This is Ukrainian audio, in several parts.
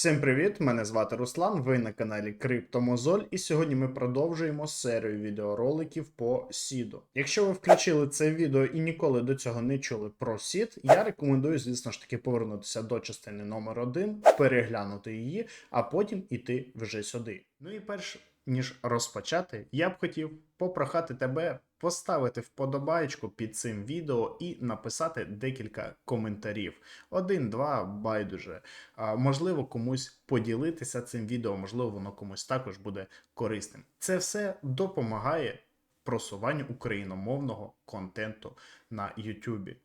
Всім привіт! Мене звати Руслан. Ви на каналі Криптомозоль, і сьогодні ми продовжуємо серію відеороликів по Сіду. Якщо ви включили це відео і ніколи до цього не чули про Сід, я рекомендую, звісно ж таки, повернутися до частини номер 1 переглянути її, а потім іти вже сюди. Ну і перш ніж розпочати, я б хотів попрохати тебе поставити вподобайку під цим відео і написати декілька коментарів. Один, два, байдуже. Можливо, комусь поділитися цим відео, можливо, воно комусь також буде корисним. Це все допомагає просуванню україномовного контенту на YouTube.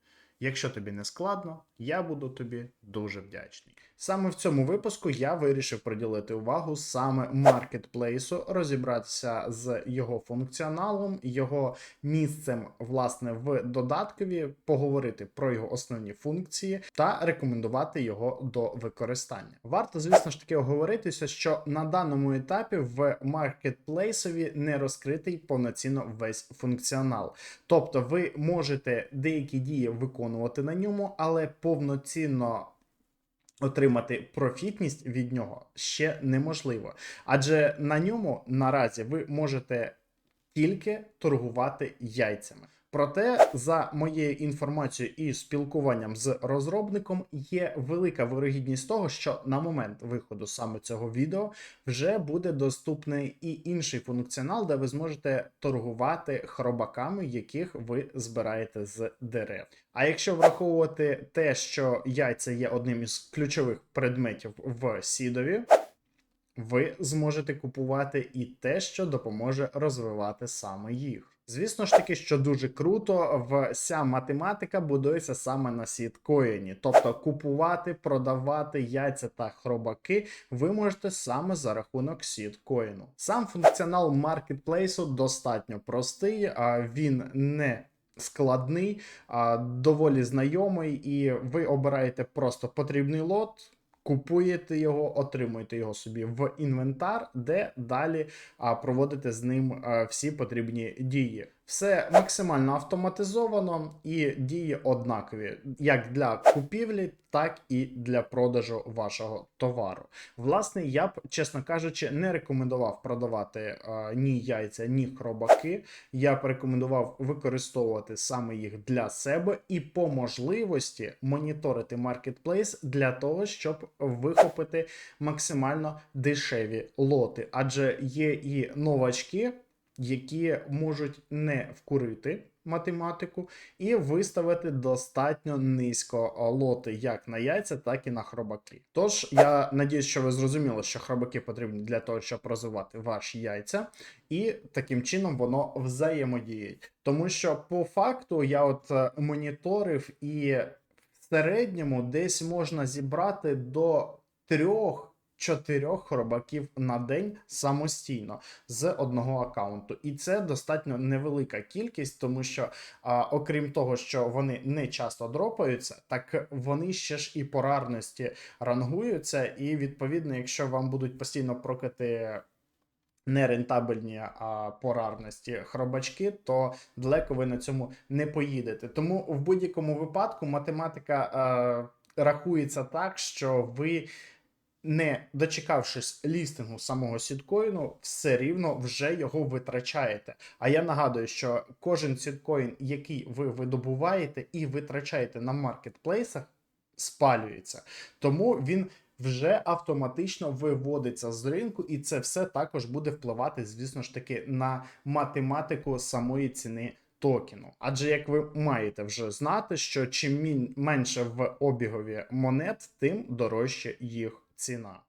Якщо тобі не складно, я буду тобі дуже вдячний. Саме в цьому випуску я вирішив приділити увагу саме маркетплейсу, розібратися з його функціоналом, його місцем власне в додаткові, поговорити про його основні функції та рекомендувати його до використання. Варто, звісно ж таки, оговоритися, що на даному етапі в маркетплейсові не розкритий повноцінно весь функціонал. Тобто, ви можете деякі дії виконувати на ньому, але повноцінно. Отримати профітність від нього ще неможливо, адже на ньому наразі ви можете тільки торгувати яйцями. Проте, за моєю інформацією і спілкуванням з розробником, є велика вирогідність того, що на момент виходу саме цього відео вже буде доступний і інший функціонал, де ви зможете торгувати хробаками, яких ви збираєте з дерев. А якщо враховувати те, що яйця є одним із ключових предметів в сідові, ви зможете купувати і те, що допоможе розвивати саме їх. Звісно ж таки, що дуже круто, вся математика будується саме на сіткоїні. Тобто купувати, продавати яйця та хробаки ви можете саме за рахунок сіткоїну. Сам функціонал маркетплейсу достатньо простий, а він не складний, доволі знайомий, і ви обираєте просто потрібний лот. Купуєте його, отримуєте його собі в інвентар, де далі проводите з ним всі потрібні дії. Все максимально автоматизовано і дії однакові, як для купівлі, так і для продажу вашого товару. Власне, я б, чесно кажучи, не рекомендував продавати а, ні яйця, ні хробаки. Я б рекомендував використовувати саме їх для себе і по можливості моніторити маркетплейс для того, щоб вихопити максимально дешеві лоти, адже є і новачки які можуть не вкурити математику і виставити достатньо низько лоти як на яйця, так і на хробаки. Тож я надіюсь, що ви зрозуміли, що хробаки потрібні для того, щоб розвивати ваші яйця, і таким чином воно взаємодіє. Тому що по факту я от е, моніторив і в середньому десь можна зібрати до трьох чотирьох хробаків на день самостійно з одного аккаунту. І це достатньо невелика кількість, тому що, а, окрім того, що вони не часто дропаються, так вони ще ж і по рарності рангуються. І відповідно, якщо вам будуть постійно прокати. Нерентабельні а по рарності хробачки, то далеко ви на цьому не поїдете. Тому в будь-якому випадку математика е, рахується так, що ви не дочекавшись лістингу самого сіткоїну, все рівно вже його витрачаєте. А я нагадую, що кожен сіткоін, який ви видобуваєте і витрачаєте на маркетплейсах, спалюється. Тому він. Вже автоматично виводиться з ринку, і це все також буде впливати, звісно ж таки, на математику самої ціни токену. Адже як ви маєте вже знати, що чим менше в обігові монет, тим дорожче їх ціна.